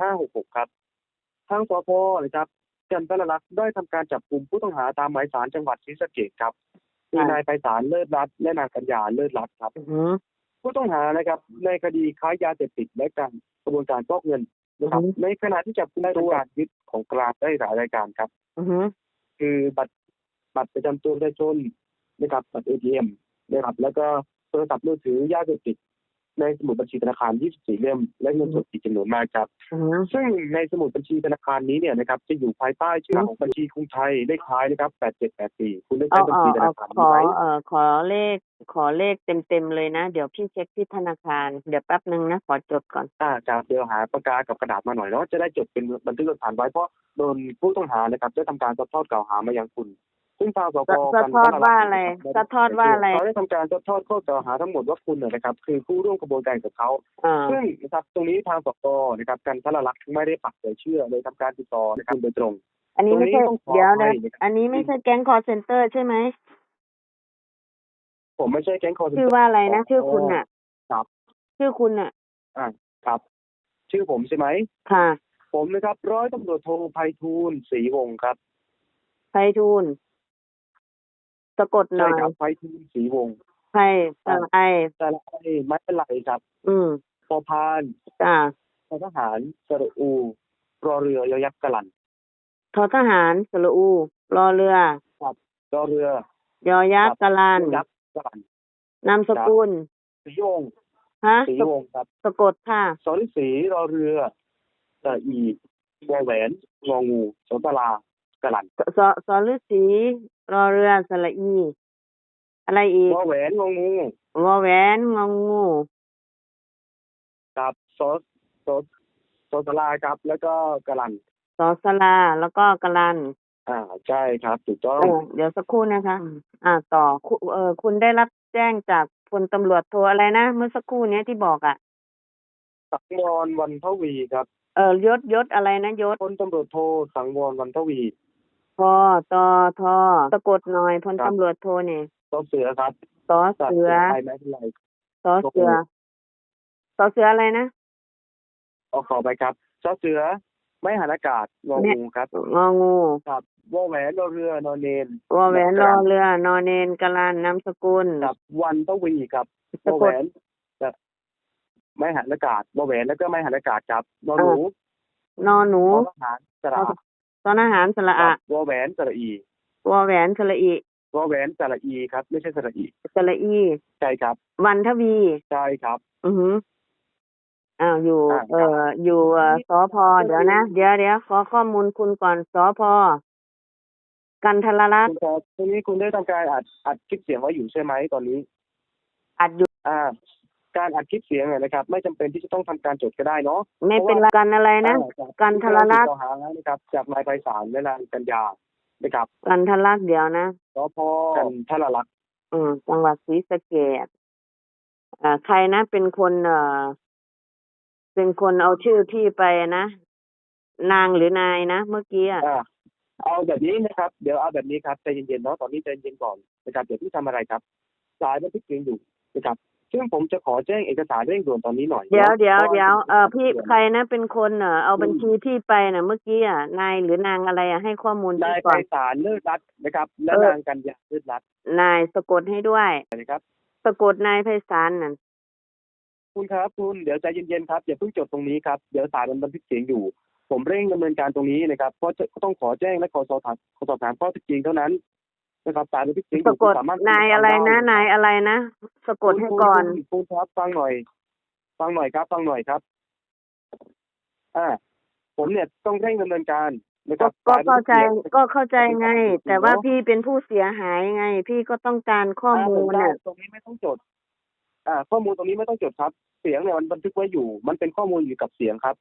566 ครับ ทางสพนะครับกันทรลักษณ์ได้ทำการจับกลุ่มผู้ต้องหาตามหมายสารจังหวัดศรีสะเกษครับคือนายไพศาลเลิศรัตน์และนางกัญญาเลิศรัตน์ครับอือหือผู้ต้องหานะครับ ในคดีค้ายาเสพติดและการกระบวนการฟอกเงินนะครับอือฮึในขณะที่จับกุมได้ทำการยึดของกลางได้หลายรายการครับอือหือคือบัตรบัตรประจำตัวประชาชนนะครับบัตรเอทีเอ็มนะครับแล้วก็โทรศัพท์มือถือยาเสพติด ในสมุดบัญชีธนาคาร 24 เล่ม และเงินสดอีกจำนวนมากครับอือหือซึ่งในสมุดบัญชีธนาคารนี้เนี่ยนะครับจะอยู่ภายใต้ชื่อของบัญชีกรุงไทยเลขท้ายนะครับ 8784 คุณได้เอาใช้บัญเอาชีธเอานาคารขนี้อไหมเอ่อขอเลขขอเลขเต็มเต็มๆเลยนะ เดี๋ยวพี่เช็คที่ธนาคาร เดี๋ยวแป๊บหนึ่งนะ ขอจดก่อนอ่าจะเดี๋ยวหาปากกากับกระดาษมาหน่อยเนาะจะได้จดเป็นบันทึกหลักฐานไว้เพราะโดนผู้ต้องหานะครับได้ทำการซัดทอดกล่าวหามายังคุณ ซึ่งทางสพซัดทอดว่าอะไรซัดทอดว่าอะไรเขาได้ทำการซัดทอดข้อกล่าวหาทั้งหมดว่าคุณเนี่ยนะครับ คือผู้ร่วมกระบวนการกับเขาอ่าซึ่งนะครับตรงนี้ทางสพนะครับกันทรลักษณ์ไม่ได้ปักใจเชื่อเลยทำการติดต่อนะครับโดยตรง อันนี้ไม่ใช่ตรงนี้ต้องขอเดี๋ยวอภันะยนะครับอันนี้ไม่ใช่แก๊งคอร์เซนเตอร์ใช่ไหมผมไม่ใช่แก๊งคอร์ชื่อว่าอะไรนะชื่อคุณน่ะครับชื่อคุณน่ะอ่าครับ ชื่อผมใช่ไหมค่ะ ผมนะครับ ร้อยตำรวจโทไพฑูรย์ศรีวงศ์ครับไพฑูรย์ สะกดหน่ใช่อยครับไพฑูรย์ศรีวงศ์ไพสระไอแต่ละไอ้ไม่เป็นไรครับอืมพอพานจ้าททหารสระอูรอเรือยอยักษ์กะหลันทอทหารสระอูรอเรือ รอเรือยอยักษ์กะลานยักษ์กะหลันนามสกุลศรีวงศ์ฮะศรีวงศ์ครับสะกดค่ะสริศรีรอเรือสระอีวอแหวนงองูสตลากะหลัน สสสฤษี รอเรือสระอี อะไรอีกวอแหวนงองูวอแหวนงองูครับสสสตลาครับ แล้วก็กะหลันสอสลาแล้วก็กะลันอ่าใช่ครับถูกต้องเออเดี๋ยวสักครู่นะคะ อ่า ต่อคุเออคุณได้รับแจ้งจากพลตำรวจโทอะไรนะเมื่อสักครู่เนี้ยที่บอกอะ สังวรวันทวีครับเออยศยศอะไรนะยศ พลตำรวจโทสังวรวันทวี พอตอทอสะกดหน่อยพลครับตำรวจโทเนี่ยต้เสือครับสอสัตว์เสือไทยไม่เป็นไรสอเสือสอเสืออะไรนะเอาขอไปครับซอเสือ ไม่หันอากาศงองูครับงองูครับวอแหวนรอเรือนอนเนนวอแหวนรอเรือนอเนนกะลันนามสกุลครับวันทวีครับวสะอกแหวดนแต่ไม่หันอากาศวอแหวนแล้วก็ไม่หันอากาศครับนอนหนูนอหนูทหารสระ ตอนอาหารสระคอะรับวอแหวนสระอีวอแหวนสระอีวอแหวนสระอีครับ ไม่ใช่สระอีสระอีใช่ครับ วันทวีใช่ครับ อือหืออ้าวอยู่อ่าเอ่ออยู่เอ่อสอพอเดี๋ยวนะเดี๋ยวเดี๋ยวขอข้อมูลคุณก่อนสอพอกันทรลักษคุณ์ณครับตรงนี้คุณได้ทำการอัดอัดคลิปเสียงไว้อยู่ใช่ไหมตอนนี้ อัดอยู่อ่า การอัดคลิปเสียงเนี่ยนะครับ ไม่จำเป็นที่จะต้องทำการจดก็ได้เนาะไม่เป็นไรกันอะไรนะอ่ากันทรลักษณ์ที่เราถูกกล่าวหานะครับ จากนายไพศาลและนางกัญญานะครับกันทรลักษณ์เดี๋ยวนะสพกันทรลักษณ์อืมจังหวัดศรีสะเกษอ่าใครนะ เป็นคนเอ่อเป็นคนเอาชื่อพี่ไปนะ นางหรือนายนะเมื่อกี้อะอ่าเอาแบบนี้นะครับ เดี๋ยวเอาแบบนี้ครับใจเย็นๆเนาะตอนนี้ใจเย็นก่อนนะครับเดี๋ยวที่ทำอะไรครับ สายบันทึกเสียงอยู่นะครับ ซึ่งผมจะขอแจ้งเอกสารเร่งด่วนตอนนี้หน่อยเดี๋ยวนาะเดี๋ยวพราะาเดี๋ยวเออพี่เป็นใครนะเป็นคนเออเอาบัญชีพี่ไปน่ะเมื่อกี้อะนายหรือนางอะไรอะให้ข้อมูลนาพี่ยไพก่อนศาลเลิศรัตน์นะครับและเออนางกัญญาเลิศรัตน์นายสะกดให้ด้วยนะครับสะกดนายไพศาลน่ะคุณครับคุณเดี๋ยวใจเย็นๆครับอย่าเพิ่งจดตรงนี้ครับเดี๋ยวสายมันบันทึกเสียงอยู่ ผมเร่งดำเนินการตรงนี้นะครับเพราะจะต้องขอแจ้งและขอสอบถามขอสอบถามข้อเท็จจริงเท่านั้น นะครับสายบันทึกเสียงอสะยู่กคุณดสามารถนายอะไรนะนายอะไรนะสะกดให้ก่อนคุณคุณครับฟังหน่อย ฟังหน่อยครับ ฟังหน่อยครับ อ่า ผมเนี่ยต้องเร่งดำเนินการนะคก็รับก็สยบันเข้าทึกใจสียงก็เข้าใจไง แต่ว่าเนอะพี่เป็นผู้เสียหายไง พี่ก็ต้องการข้อมูลได้น่ะตรงนี้ไม่ต้องจด อ่า ข้อมูลตรงนี้ไม่ต้องจดครับ เสียงเนี่ยมันบันทึกไว้อยู่ มันเป็นข้อมูลอยู่กับเสียงครับ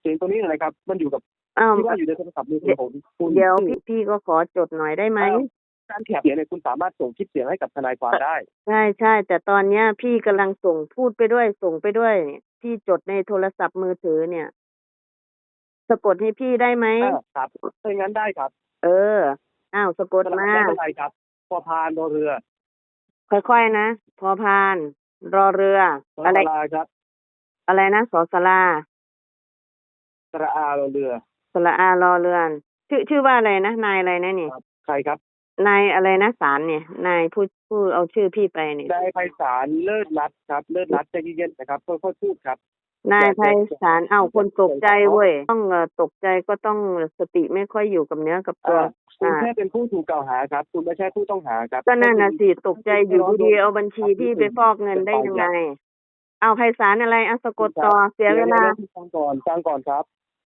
เสียงตรงนี้นะครับ มันอยู่กับอ้าวที่ว่าอยู่ในโทรศัพท์มือถือของคุณเดี๋ยวพี่พี่ก็ขอจดหน่อยได้ไหมอ้าว การแคปเสียงเนี่ยคุณสามารถส่งคลิปเสียงให้กับทนายความได้ ใช่ใช่แต่ตอนเนี้ยพี่กำลังส่งพูดไปด้วย ส่งไปด้วยพี่จดในโทรศัพท์มือถือเนี่ย สะกดให้พี่ได้ไหมอ่าครับถ้าอย่างนั้นได้ครับเอออ้าวสะกดมาไม่เป็นไรครับ พอพานรอเรือค่อยๆนะพอพาน รอเรือ รออะไรลาครับอะไรนะสอสลาสระอารอเรือ สระอารอเรือน ชื่อชื่อว่าอะไรนะนายอะไรนะนี่ครับใครครับ นายอะไรนะสารเนี่ย นายผู้ผู้เอาชื่อพี่ไปเนี่ยนายไพศาลเลิศรัตน์ครับ เลิศรัตน์ใจเย็นๆนะครับค่อยๆพูดครับนายไพศาลเอ้าคนตกใจเว้ยต้องเอ่อตกใจก็ต้องสติไม่ค่อยอยู่กับเนื้อกับตัวอ่าคุณอ่าแค่เป็นผู้ถูกกล่าวหาครับ คุณไม่ใช่ผู้ต้องหาครับก็นั่นน่ะสิตกใจอยู่ดีๆเอาบัญชีพี่ไปฟอกเงินได้ยังไง เอาไพศาลอะไรเอาสะกดต่อเสียเวลาดี๋ๆฟังก่อนฟังก่อนครับ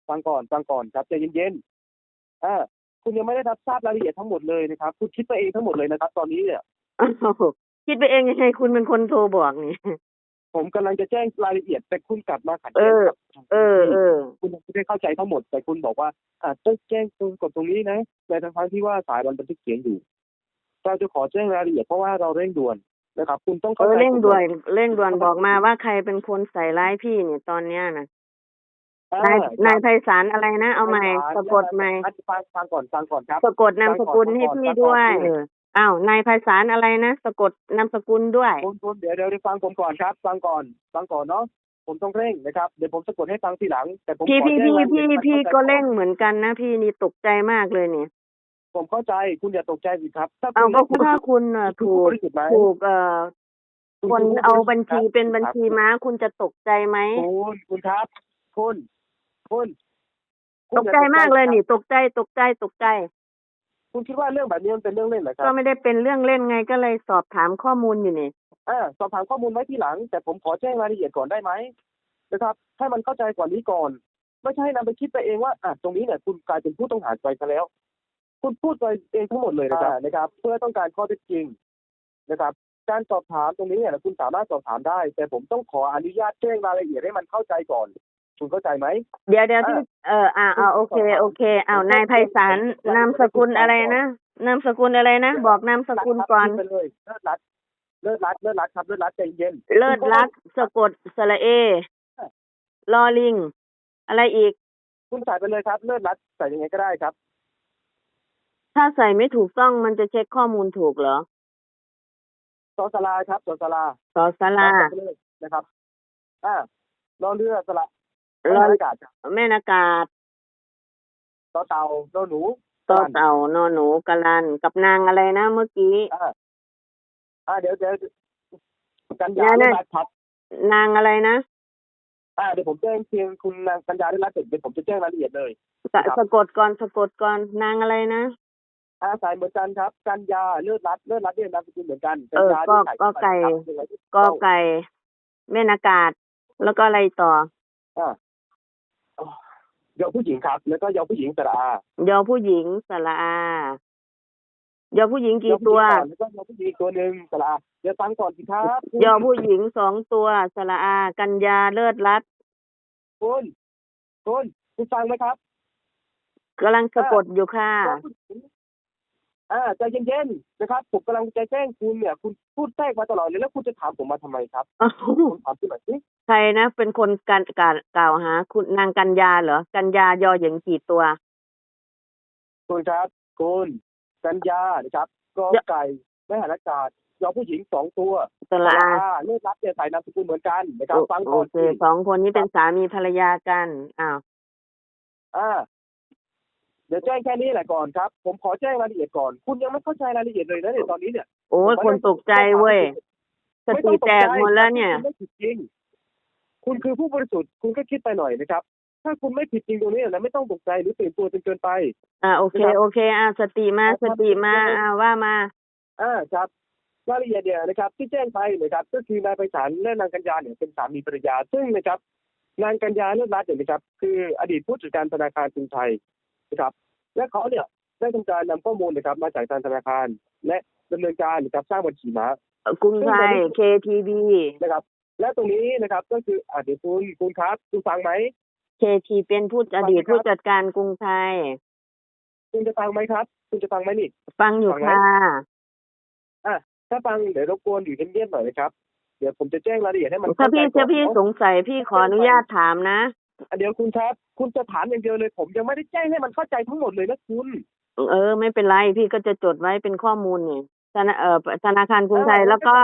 ฟังก่อนฟังก่อนครับใจเย็นๆอ่า คุณยังไม่ได้รับทราบรายละเอียดทั้งหมดเลยนะครับ คุณคิดไปเองทั้งหมดเลยนะครับ ตอนนี้เนี่ยอ้าวคิดไปเองยังไงคุณเป็นคนโทรบอกนี่ผมกำลังจะแจ้งรายละเอียดแต่คุณกลับมาขัดเอแย้งอกับทางเออเออ คุณยังไม่ได้เข้าใจทั้งหมด แต่คุณบอกว่าอ่าต้องแจ้งตรงกดตรงนี้นะในทางที่ว่าสายมันบันทึกเสียงอยู่เราจะขอแจ้งรายละเอียดเพราะว่าเราเร่งด่วนนะครับ คุณต้องเอเข้าอใจเร่งด่วนเร่งด่วนบอกมาว่าใครเป็นคนใส่ร้ายพี่เนี่ยตอนเนี้ยนะอ่ นายครับนายไพศาลอะไรนะเอาใหม่ไพศลสะกดใหม่อะฟังฟังก่อนฟังก่อนครับสะกดนามสกุลให้พี่ด้วยฟังก่อนเอออ้าวนายไพศาลอะไรนะสะกดนามสกุลด้วยคุณคุณเดี๋ยวเดี๋ยวเดี๋ยวฟังผมก่อนครับ ฟังก่อนฟังก่อนเนาะผมต้องเร่งนะครับเดี๋ยวผมสะกดให้ฟังทีหลัง แต่ผมพี่ขอพี่แจ้งพี่รายละเอีพี่ยดให้พี่ข้าใจก็เร่งเหมือนกันนะพี่นี่ตกใจมากเลยเนี่ยผมเข้าใจคุณอย่าตกใจสิครับถ้าเอาคุณก็ถ้าคุณน่ะคุณถูผู้กบริสุทธิ์ไหมถูกเอ่อณคนผู้เอาริสุทธิ์บัญชีครับเป็นบัญชีม้าคุณจะตกใจไหมคุณคุณครับคุณ คุณคุณตกใจอย่มากเลยครับนี่ตกใจตกใจตกใจ คุณคิดว่าเรื่องแบบนี้มันเป็นเรื่องเล่นเหรอคก็รับไม่ได้เป็นเรื่องเล่นไงก็เลยสอบถามข้อมูลอยู่นี่อ่าสอบถามข้อมูลไว้ทีหลัง แต่ผมขอแจ้งรายละเอียดก่อนได้ไหมนะครับ ให้มันเข้าใจกว่านี้ก่อน ไม่ใช่นำไปคิดไปเองว่าอะตรงนี้เนี่ยคุณกลายเป็นผู้ต้องหาไปซะแล้ว คุณพูดไปเองทั้งหมดเลยนะครับนะครับ เพื่อต้องการข้อเท็จจริงนะครับการสอบถามตรงนี้เนี่ยคุณสามารถสอบถามได้ แต่ผมต้องขออนุญาตแจ้งรายละเอียดให้มันเข้าใจก่อน คุณเข้าใจไหมเดี๋ยวเดี๋ยวอ่าที่เอออ่าเอาโอเคโอเคเอานายไพศาลนามสกุลอะไรนะนามสกุลอะไรนะบอกนามสกุลก่อนไปเลยเลิศรัดเลิศรัดเลิศรัดครับเลิศรัดใจเย็นเลิศรักสะกดสระเอลอลิง อะไรอีก คุณใส่ไปเลยครับ เลิศรัดใส่ยังไงก็ได้ครับ ถ้าใส่ไม่ถูกต้องมันจะเช็คข้อมูลถูกเหรอสอสลาครับสอสลาสอสลาใส่ไปเลยนะครับ อ่ารอเรือสละ รออากาศครับแม่นากาศต่อเต่าโนหนูต่อเต่านอหนูกะลันกับนางอะไรนะเมื่อกี้อ่าอ่าเดี๋ยวเดี๋ยวกันเนี่ยายเนี่เรื่อยงรัดครับนางอะไรนะอ่าเดี๋ยวผมแจ้งเพียงคุณนางกัญญาได้รับเสร็จเดี๋ยวผมจะแจ้งรายละเอียดเลยสะสะกดก่อนสะกดก่อนนางอะไรนะอ่าสายเหมือนกันครับ กัญญาเลือดรัดเลือดรัดเนี่ยนามสกุลเหมือนกันเออญญาก็ที่ใส่ก็ไก่ครับเป็นอะไรที่กอไก่แม่นากาศ แล้วก็อะไรต่ออ่าเยาวผู้หญิงครับ แล้วก็เยาวผู้หญิงสระอายอผู้หญิงสระอายอผู้หญิงกี่เยาผู้หญิงตัวก่อนแล้วก็เยาวผู้หญิงอีกตัวหนึ่งสระอาเดี๋ยวฟังก่อนสิครับยอผู้หญิงสองตัวสระอา กัญญาเลิศรัตน์คุณคุณคุณฟังไหมครับกำลังสะกดอยู่ค่ะเยาวผู้หญิง อ่าใจเย็นๆนะครับผมกำลังจะแจ้งคุณเนี่ย คุณพูดแทรกมาตลอดเลยแล้วคุณจะถามผมมาทำไมครับอ้าวผมถามคุณหน่อยสิใครนะ เป็นคนการกล่าวกล่าวหา คุณนางกัญญาเหรอ กัญญายอหญิงกี่ตัว คุณครับ คุณกัญญานะครับกอไก่ไม่หันอากาศยอผู้หญิงสองตัวสระอาเลือดรับเนี่ยใส่นามสกุลเหมือนกันนะครับฟังโอก่อนเคสิสองคนนี้เป็นสามีภรรยากันอ้าว อ่า เดี๋ยวแจ้งแค่นี้แหละก่อนครับ ผมขอแจ้งรายละเอียดก่อน คุณยังไม่เข้าใจรายละเอียดเลยนะเนี่ยตอนนี้เนี่ยโอ้ยคนตกใจเว้ยสติแตกหมดแล้วเนี่ยคุณไม่ผิดจริง คุณคือผู้บริสุทธิ์คุณก็คิดไปหน่อยนะครับ ถ้าคุณไม่ผิดจริงตรงนี้นะไม่ต้องตกใจหรือตื่นตัวจนเกินไป อ่าโอเคนะครับโอเคอ่าสติมาครับสติมาอ่าว่ามาอ่าครับรายละเอียดเนี่ยนะครับ ที่แจ้งไปนะครับ ก็คือนายไพศาลและนางกัญญาเนี่ยเป็นสามีภรรยาซึ่งนะครับนางกัญญาเลิศรัตน์เนี่ยนะครับ คืออดีตผู้จัดการธนาคารกรุงไทย นะครับ และเขาเนี่ยได้ทำการนำข้อมูลนะครับมาจากทางธนาคาร และดำเนินการนะครับสร้างบัญชีม้ากรุงไทย KTB นะครับ และตรงนี้นะครับก็คืออ่าเดี๋ยวคุณคุณครับคุณฟังไหม KT เป็นผู้อดีตผู้จัดการกรุงไทย คุณจะฟังไหมครับ คุณจะฟังไหมนี่ฟังอยู่ฟังไหมค่ะถ้าฟังเดี๋ยวรบกวนอยู่เงียบๆหน่อยนะครับ เดี๋ยวผมจะแจ้งรายละเอียดให้มันถ้าเข้าใจพี่ก่อถ้านพี่เนาะสงสัยพี่ขออนุญาตถามนะอะ เดี๋ยวคุณครับคุณจะถามอย่างเดียวเลย ผมยังไม่ได้แจ้งให้มันเข้าใจทั้งหมดเลยนะคุณ เออ ไม่เป็นไรพี่ก็จะจดไว้เป็นข้อมูลนี่ธนาเอ่อธนาคารกรุงไทยแล้วก็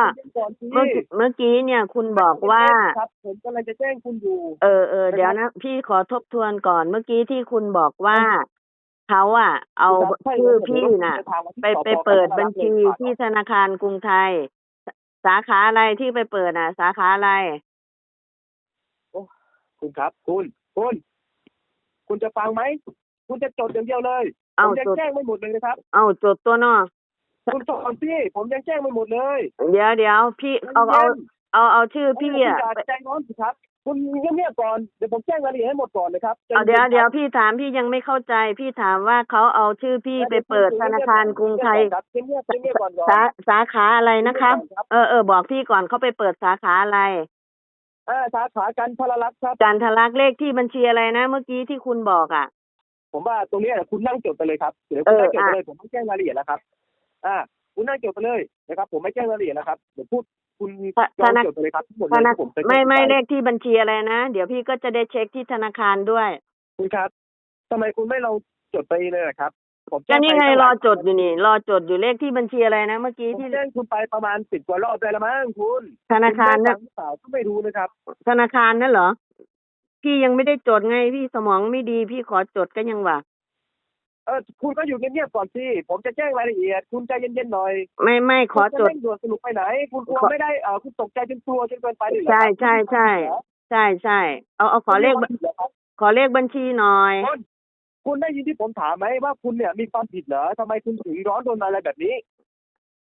เมื่อกี้เมื่อกี้เนี่ย คุณบอกว่าครับผมกำลังจะแจ้งคุณอยู่เออเออเดี๋ยวนะพี่ขอทบทวนก่อนเมื่อกี้ที่คุณบอกว่าเขาอะ เอาครับใช่ชื่อครับพี่ผมน่ะเดินทางมาที่ไปสพไปเปิดกันทรบัญลักษณ์ชีเลยครับที่ธนาคารกรุงไทย สาขาอะไรที่ไปเปิดน่ะ สาขาอะไร คุณครับ คุณ คุณ คุณจะฟังไหม คุณจะจดอย่างเดียวเลยผเอามยังจด แจ้งไม่หมดเลยนะครับ เอาจดตัวเนอคุณสอนพี่ ผมยังแจ้งไม่หมดเลยเดี๋ยวเดี๋ยวพี่เอาเอาเอาเอาชื่อพี่อะคุณอย่าใจร้อนสิครับ คุณเงียบๆก่อน เดี๋ยวผมแจ้งรายละเอียดให้หมดก่อนนะครับเอาเดี๋ยวใจนๆเดี๋ยวครับพี่ถามพี่ยังไม่เข้าใจ พี่ถามว่าเขาเอาชื่อพี่ไปเปิดธนาคารกรุงไทยครับเงียบๆเงียบๆก่อนก่อน สาสาขาอะไรนะครับเงียบๆก่อเออเออบอกพี่ก่อนเขาไปเปิดสาขาอะไร อ่าสาขาการพลลักษณ์ครับจันทลักษณ์เลขที่บัญชีอะไรนะ เมื่อกี้ที่คุณบอกอะ ผมว่าตรงเนี้ยคุณนั่งจดไปเลยครับเดี๋ยวเอคุณอนั่งจดไปอะเลยผมไม่แจ้งรายละเอียดแล้วครับ อ่า คุณนั่งจดไปเลยนะครับผมไม่แจ้งรายละเอียดแล้วครับเดี๋ยวพูดคุณธลองนาจดไปเลยครับทั้งหมดธเลยนาที่ผมเคยไม่ไม่แจ้งเลขที่บัญชีอะไรนะ เดี๋ยวพี่ก็จะได้เช็คที่ธนาคารด้วย คุณครับทำไมคุณไม่ลองจดไปเลยล่ะครับ ผมแจ้ก็งนี่ปไงตั้รอหลาจดอยู่นี่ รอจดอยู่เลขที่บัญชีอะไรนะเมื่อกี้ผมที่แจ้งคุณไปประมาณสิบกว่ารอบได้แล้วมั้งคุณธนาคารณนะได้ฟังหรือเปล่าก็ไม่รู้นะครับ ธนาคารนั่นเหรอ พี่ยังไม่ได้จดไงพี่สมองไม่ดีพี่ขอจดก็ยังว่าเออคุณก็อยู่เงียบๆก่อนสิผมจะแจ้งรายละเอียด คุณใจเย็นๆหน่อยไม่ไม่ขอคุณจจะดเร่งด่วนสรุปไปไหน คุณกลัวขอ ไม่ได้เออคุณตกใจจนกลัวจนเกินไปเลยเหรอใช่ครับใช่ใช่ใช่ใช่เอาเอาขอเลขคุณมีความผิดเหรอครับขอเลขบัญชีหน่อย คุณ คุณได้ยินที่ผมถามไหมว่าคุณเนี่ยมีความผิดเหรอทำไมคุณถึงร้อนโดนอะไรแบบนี้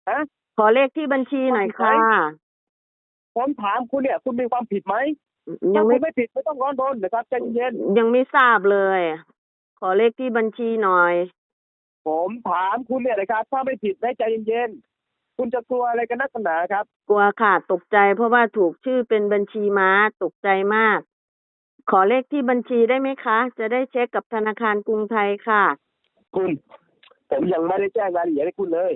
ฮะขอเลขที่บัญชีหน่อยค่ะผมถามคุณเนี่ย คุณมีความผิดไหมยัถ้างคุไม่ณไม่ผิดไม่ต้องร้อนรนนะครับใจเย็นยังไม่ทราบเลย ขอเลขที่บัญชีหน่อยๆผมถามคุณเนี่ยนะครับถ้าไม่ผิดให้ใจเย็นๆคุณจะกลัวอะไรกันนักหนาครับ กลัวค่ะ ตกใจเพราะว่าถูกชื่อเป็นบัญชีม้าตกใจมาก ขอเลขที่บัญชีได้ไหมคะ จะได้เช็คกับธนาคารกรุงไทยค่ะ คุณ ผมยังไม่ได้แจ้งรายละเอียดให้คุณเลย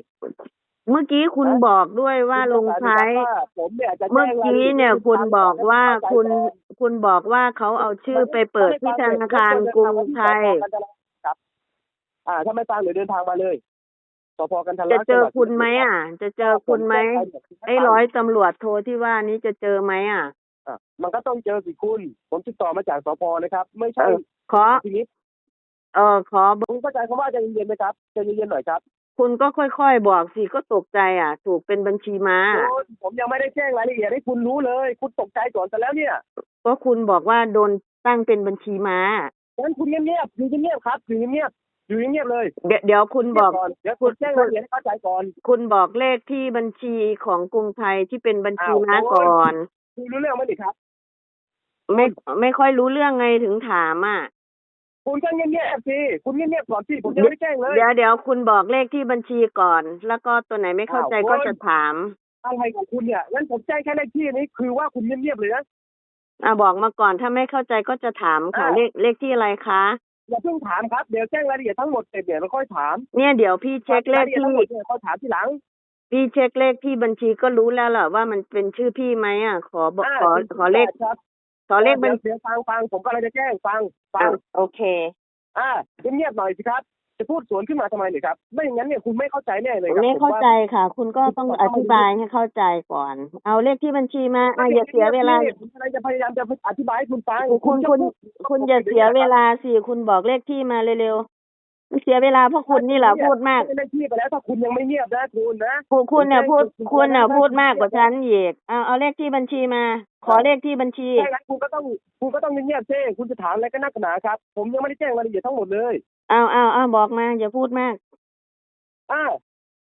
เมื่อกี้คุณฮะบอกด้วยว่าลงท้ายคุณจะสารภาพผมเนี่ยจะเมื่อแจ้งรายละกี้อีดเนี่ยให้คุณฟังบอกว่าให้คุณเข้าใจคุณบอกว่าเขาเอาชื่อไปเปิดที่ธนาคารกรุงไทยครับ อ่า ถ้าไม่ฟังเดี๋ยวเดินทางมาเลยสพกันทะลัจะกเจอคุณไหมอะ จะเจอคุณไหมไอ้ร้อยตำรวจโทรที่ว่านี้จะเจอไหมอะ อะมันก็ต้องเจอสิคุณ ผมติดต่อมาจากสพนะครับ ไม่เอใช่อขอทีนี้เออขอคุณเข้าใจคำว่าใจเย็นๆไหมครับใจเย็นๆหน่อยครับ คุณก็ค่อยๆบอกสิก็ตกใจอะ ถูกเป็นบัญชีม้าคุณผมยังไม่ได้แจ้งรายละเอียดให้คุณรู้เลย คุณตกใจก่อนแต่แล้วเนี่ยก็คุณบอกว่าโดนตั้งเป็นบัญชีม้างั้นคุณเงียบๆอยู่เงียบๆครับอยู่เงียบๆอยู่เงียบๆเลยเดี๋ยวเดี๋ยวคุณบอกเงียก่อนเดี๋ยวคุณแจ้งรายละเอียดให้เข้าใจก่อน คุณบอกเลขที่บัญชีของกรุงไทยที่เป็นบัญชีอ้าวม้าโอ้ยก่อน คุณรู้เรื่องไหมนี่ครับ ไม่ไม่ค่อยรู้เรื่องไงถึงถามอะ คุณก็เงียบๆสิคุณเงียบๆก่อนสิผมยังไม่ได้แจ้งเลย เดี๋ยวเดี๋ยวคุณบอกเลขที่บัญชีก่อน แล้วก็ตัวไหนไม่เข้าใจอ้าวก็โอ้ยจะถาม อะไรของคุณเนี่ยงั้นผมแจ้งแค่เลขที่นี้คือว่าคุณเงียบๆเลยนะอะบอกมาก่อนถ้าไม่เข้าใจก็จะถามค่ะอ่าเลขเลขที่อะไรคะอย่าเพิ่งถามครับเดี๋ยวแจ้งรายละเอียดทั้งหมดเสร็จเดี๋ยวเราค่อยถาม เนี่ยเดี๋ยวพี่เช็คเลราขยละเอียดที่ทั้งหมดเนี่ยค่อยถามทีหลัง พี่เช็คเลขที่บัญชีก็รู้แล้วแหละว่ามันเป็นชื่อพี่ไหมอะ ขอบอกอ่าขอขอเลขครับขอเลขบัญเดี๋ยวฟังฟังผมก็เลยจะแจ้งฟังฟัอะงโอเค อ่าเงียบๆหน่อยสิครับจะพูดสวนขึ้นมาทำไมเนี่ยครับ ไม่อย่างนั้นเนี่ยคุณไม่เข้าใจแน่เลยครับไม่เข้าผมว่ใจค่ะ คุณก็ต้องอธิบายให้เข้าใจก่อน เอาเลขที่บัญชีมาอะอย่าเสียเวลาผมกำลังจะพยายามจะอธิบายให้คุณฟังคุณจะคุณพูดคุณอย่าเสียเวลาสิคุณบอกเลขที่มาเร็วๆ มันเสียเวลาเพราะคุณนี่แหละพูดมากไม่ได้ที่ไปแล้วถ้าคุณยังไม่เงียบนะคุณนะคุณคุณเนี่ยพูดคุณคุณเนี่ยคุณพูดมากกว่าฉันอีกเอาเอาเลขที่บัญชีมา ขอเลขที่บัญชีใช่งั้นคุณก็ต้องคุณก็ต้องเงียบๆเจ้คุณจะถามอะไรก็นักหนาครับ ผมยังไม่ได้แจ้งรายละเอียดทั้งหมดเลยเอาเอาเอาบอกมาอย่าพูดมากอ่า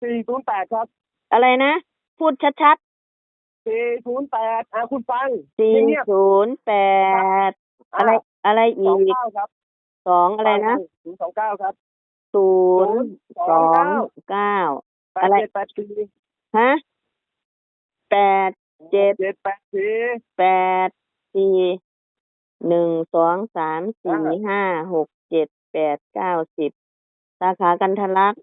408ครับ อะไรนะ พูดชัด408อ่าคุณฟังๆสี่เงียบศูนย์แปดๆอะไรอะไรอีสองกเก้าครับสองอะไรนะศูนย์สองเก้าครับ ศูนย์สองเก้าแปอะดไรเจ็ดแปดสี่ฮะแปดเจ็ดเจ็ดแปดสี่แปดสี่หนึ่งสองสามสี่อ่าห้าหกเจ็ดแปดเก้าสิบสาขากันทะลัก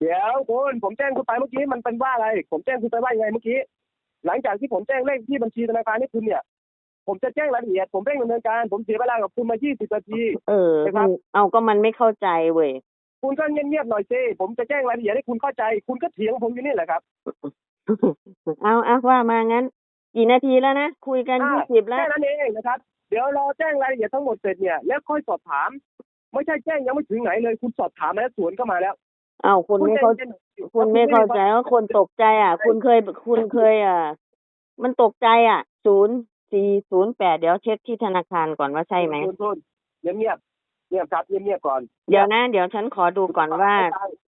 เดี๋ยวคุณผมแจ้งคุณไปเมื่อกี้มันเป็นว่าอะไร ผมแจ้งคุณไปว่ายังไงเมื่อกี้ หลังจากที่ผมแจ้งเลขที่บัญชีธนาคารให้คุณเนี่ย ผมจะแจ้งรายละเอียด ผมเร่งดำเนินการ ผมเสียเวลากับคุณมา 20 นาทีเออนะครับมันเอาก็มันไม่เข้าใจเว้ย คุณก็เงียบๆหน่อยสิผมจะแจ้งรายละเอียดให้คุณเข้าใจ คุณก็เถียงผมอยู่นี่แหละครับเอาเอาว่ามางั้น กี่นาทีแล้วนะคุยกันอ่ายี่สิบแล้วแค่นั้นเองนะครับ เดี๋ยวรอแจ้งรายละเอียดทั้งหมดเสร็จเนี่ยแล้วค่อยสอบถาม ไม่ใช่แจ้งยังไม่ถึงไหนเลย คุณสอบถามมาแล้วสวนก็มาแล้วเอาคุณไม่เข้าใจย็นๆคุณไม่เข้าใจว่าคนตกใจอะ คุณเคยคุณเคยอะมันตกใจอะศูนย์สี่ศูนย์แปดเดี๋ยวเช็คที่ธนาคารก่อนว่าใช่ไหมคุณคุณเงียบ เงียบๆเงียบครับเงียบเงียบๆก่อนเดี๋ยวนะเดี๋ยวฉันขอดูก่อนว่า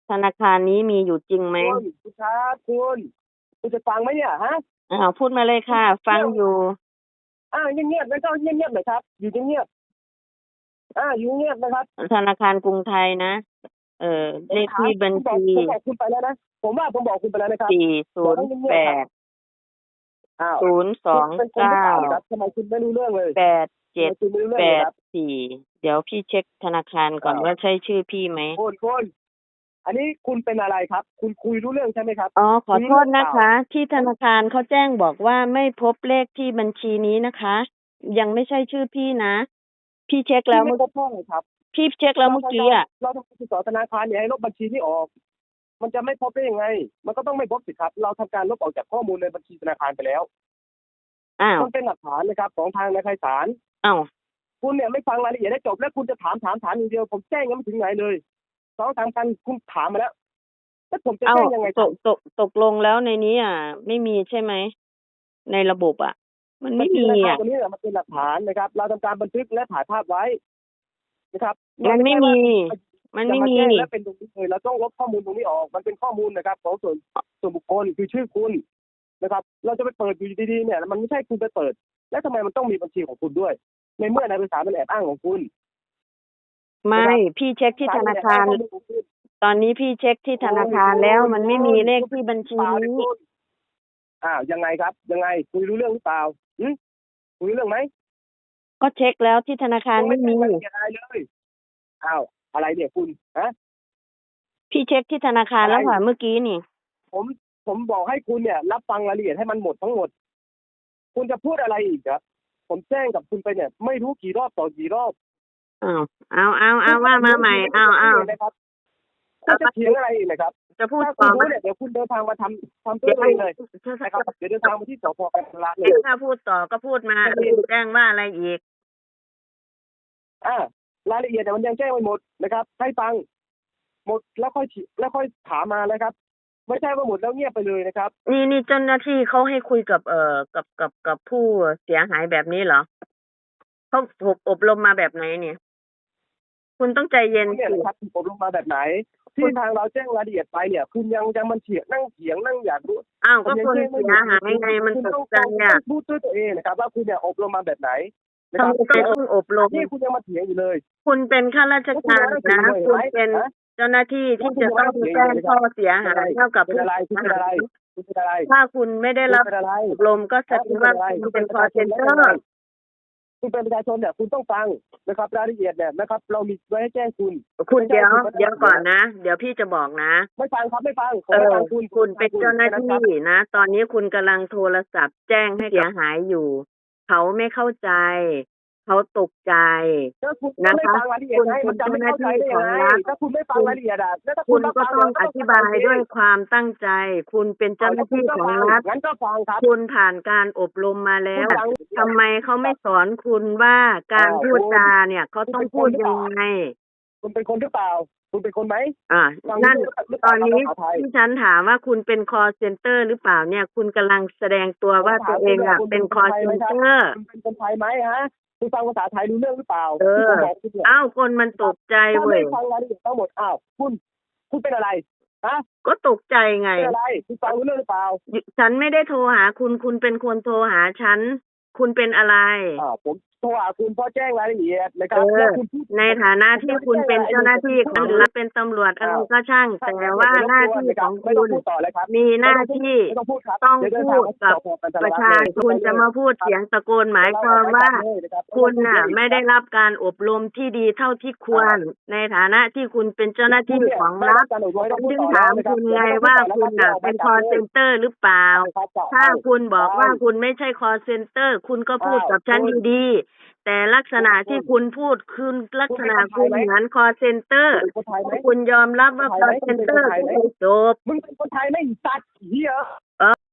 ธนาคารนี้มีอยู่จริงไหมคุณคุณครับคุณคุณจะฟังไหมเนี่ยฮะอ้าวพูดมาเลยค่ะ ฟังอยู่อ่าเงียบเงียบๆแล้วก็เงียบเงียบๆหน่อยครับ อยู่เงียบๆอ่าอยู่เงียบนะครับ ธนาคารกรุงไทยนะเออเลขที่บัญชีผมบอกคุณไปแล้วนะผมว่าผมบอกคุณไปแล้วนะครับสี่ศูนย์แปดอ้าวศูนย์สองคุณเป็นคนหรือเก้าปล่ครับทำไมคุณไม่รู้เรื่องเลยแปด เจ็ดทำไมคุณไม่รู้เรื่องแปเลยดครับสี่เดี๋ยวพี่เช็คธนาคารก่อนอ้าวว่าใช่ชื่อพี่ไหมคุณคุณอันนี้คุณเป็นอะไรครับ คุณคุยรู้เรื่องใช่ไหมครับอ๋อขอโทษมีหรือนะเปล่าคะ ที่ธนาคารเขาแจ้งบอกว่าไม่พบเลขที่บัญชีนี้นะคะ ยังไม่ใช่ชื่อพี่นะ พี่เช็คแล้วที่เมื่ไม่อพบพ่อเลยครับพี่เช็คแล้วเมื่อกี้อะเราต้องติดต่อธนาคารเนี่ยให้ลบบัญชีนี้ออก มันจะไม่พบได้ยังไง มันก็ต้องไม่พบสิครับ เราทำการลบออกจากข้อมูลในบัญชีธนาคารไปแล้วอ้าวมันเป็นหลักฐานนะครับของทางนายไพศาล อ้าวคุณเนี่ยไม่ฟังรายละเอียดให้จบแล้วคุณจะถามถามถามอย่างเดียว ผมแจ้งยังไม่ถึงไหนเลยสองสามพันคุณถามมาแล้วแล้วผมจะเอ้าแจ้งยังไงตกตกตกลงแล้วในนี้อะ ไม่มีใช่ไหมในระบบอะ มันไม่มีบัญชีธนาคารอะตัวนี้เนี่ยมันเป็นหลักฐานนะครับ เราทำการบันทึกและถ่ายภาพไว้นะครับมันไม่มี มันไม่มีจะาแจ้งนี่และเป็นตรงนี้เลยเราต้องลบข้อมูลตรงนี้ออก มันเป็นข้อมูลนะครับของส่วนส่วนบุคคลคือชื่อคุณนะครับ เราจะไปเปิดอยู่ดีๆเนี่ย มันไม่ใช่คุณไปเปิด แล้วทำไมมันต้องมีบัญชีของคุณด้วย ในเมื่อนายภาษาเป็นแอบอ้างของคุณ ไม่พี่เช็คที่ธนาคารสยเป็นแอบอ้งข้อมูลของคุณตอนนี้พี่เช็คที่ธนาคารแล้วมันไม่มีเลขที่บัญชีเปล่าเลยนี้คุณอ้าวยังไงครับ ยังไงคุยรู้เรื่องหรือเปล่าหึคุยรู้เรื่องไหมก็เช็คแล้วที่ธนาคารไม่มียังไม่ได้อะไรเลยอ้าวอะไรเนี่ยคุณฮะพี่เช็คที่ธนาคารแล้วอะไรค่ะเมื่อกี้นี่ ผมผมบอกให้คุณเนี่ย รับฟังรายละเอียดให้มันหมดทั้งหมด คุณจะพูดอะไรอีกครับ ผมแจ้งกับคุณไปเนี่ย ไม่รู้กี่รอบต่อกี่รอบอ้าวเอาเอาเอาว่ามาใหม่เอาเอานะครับคุณจะเถียงอะไรอีกนะครับ จะพูดถ้าคุต่ณอไหมรู้เนี่ยเดี๋ยวคุณเดินทางมาทำทำตัวเองเลยนะครับเดี๋ยวเดินทางมาที่สพกันละเลยถ้าพูดต่อก็พูดมาแจ้งว่าอะไรอีกอ่ารายละเอียดเนี่ยมันยังแจ้งไม่หมดนะครับ ให้ฟังหมดแล้วค่อยฉีแล้วค่อยถามมาเลยครับ ไม่ใช่ว่าหมดแล้วเงียบไปเลยนะครับ นี่นี่เจ้าหน้าที่เขาให้คุยกับเอ่อกับกับกับผู้เสียหายแบบนี้เหรอเขาอบอบรมมาแบบไหนเนี่ย คุณต้องใจเย็นเนี่ยสินะครับผมลงมาแบบไหน ที่ทางเราแจ้งรายละเอียดไปเนี่ย คุณยังยังมันเถียงนั่งเถียงนั่งอยากรู้อ้าวก็ผมคนงแจ้งไม่เสียหายไงมันคุณตต้อกงใจอะต้องพูดด้วยตัวเองนะครับว่าคุณเนี่ยอบรมมาแบบไหนนะทำครับไมต้องอบรมนี่คุณยังมาเถียงอยู่เลย คุณเป็นข้าราชการนะแล้วคุณคุณเป็นฮะ เจ้าหน้าที่ที่จะต้องแจ้งข้อเสียหายเท่ากับเป็นอะไรคุณเป็นอะไรคุณเป็นอะไรถ้าคุณไม่ได้รับคุณเป็นอะไรอบรมก็แสดงว่าคุณเป็นคอเซนเตอร์คุณเป็นประชาชนเนี่ยคุณต้องฟังนะครับรายละเอียดเนี่ยนะครับ เรามีไว้ให้แจ้งคุณ คุณเดี๋ยวเดี๋ยวก่อนนะ เดี๋ยวพี่จะบอกนะ ไม่ฟังครับไม่ฟังขอเอไม่อฟังคุณคุณเป็นเจ้าหน้าที่นะ ตอนนี้คุณกำลังโทรศัพท์แจ้งให้เสียหายอยู่ เขาไม่เข้าใจ เขาตกใจถ้าคุณนะคะไม่ฟังรายละเอียดให้คุณมันจะไม่เข้าใจได้ยังไงเป็นเจ้าหน้าที่ของรัฐถ้าคุณไม่ฟังรายละเอียดอะแล้วถ้าคุคุณณรับก็ฟังต้องเนี่อธิบายด้วยความตั้งใจ คุณเป็นเจ้าหน้าที่ของรัฐงั้นก็ฟังครับคุณผ่านการอบรมมาแล้วคุณฟังทำไมเขาไม่สอนคุณว่าการอ้าวพูดจาเนี่ยเขาต้องพูดยังไงคุณเป็นคนหรือเปล่า คุณเป็นคนไหมอ่าฟังนั่นหรือเปตล่าอนนี้ภาษาไทยที่ฉันถามว่าคุณเป็นคอเซนเตอร์หรือเปล่าเนี่ย คุณกำลังแสดงตัวว่าตัวเองอะเป็นคอเซนเตอร์คุณเป็นคนไทยไหมฮะ คุณฟังภาษาไทยรู้เรื่องหรือเปล่าเออ ที่ผมบอกคุณเนี่ยอ้าวคนมันตกใจถ้าเว้ไม่ยฟังรายละเอียดทั้งหมดอ้าวคุณคุณเป็นอะไรฮะก็ตกใจไง เป็นอะไรคุณฟังรู้เรื่องหรือเปล่าฉันไม่ได้โทรหาคุณคุณเป็นคนโทรหาฉัน คุณเป็นอะไร อ่าผมโท รหาคุณเพราะแจ้งรายละเอียดนะครับเออแล้วคุณพูดในฐานะที่คุณเป็นเจ้าหน้าที่คุณหรือเป็นตำรวจอะไรก็ช่าง แต่ว่าหน้าที่ของไม่ต้คุองณพูดต่อเลยครับมีหน้าที่ไม่ต้องพูดครับต้องเยวเนพูดกับทางมาที่สพกันประทชาชเลยนคุณจะมาพูดเสียงตะโกนหมายความว่า คุณน่ะไม่ได้รับการอบรมที่ดีเท่าที่ควร ในฐานะที่คุณเป็นเจ้าหน้าที่ของรัฐจึงถามคุณไงว่าคุณน่ะเป็นคอเซนเตอร์หรือเปล่า ถ้าคุณบอกว่าคุณไม่ใช่คอเซนเตอร์ คุณก็พูดกับฉันดีๆแต่ลักษณะที่คุณพูดคือลักษณะคุณเหมือนคอเซนเตอร์เป็นคนไทยไหมคุณยอมรับว่าคอเซนเตอร์ก็คือจบมึงเป็นคนไทยไหม่สัตว์เหี้ย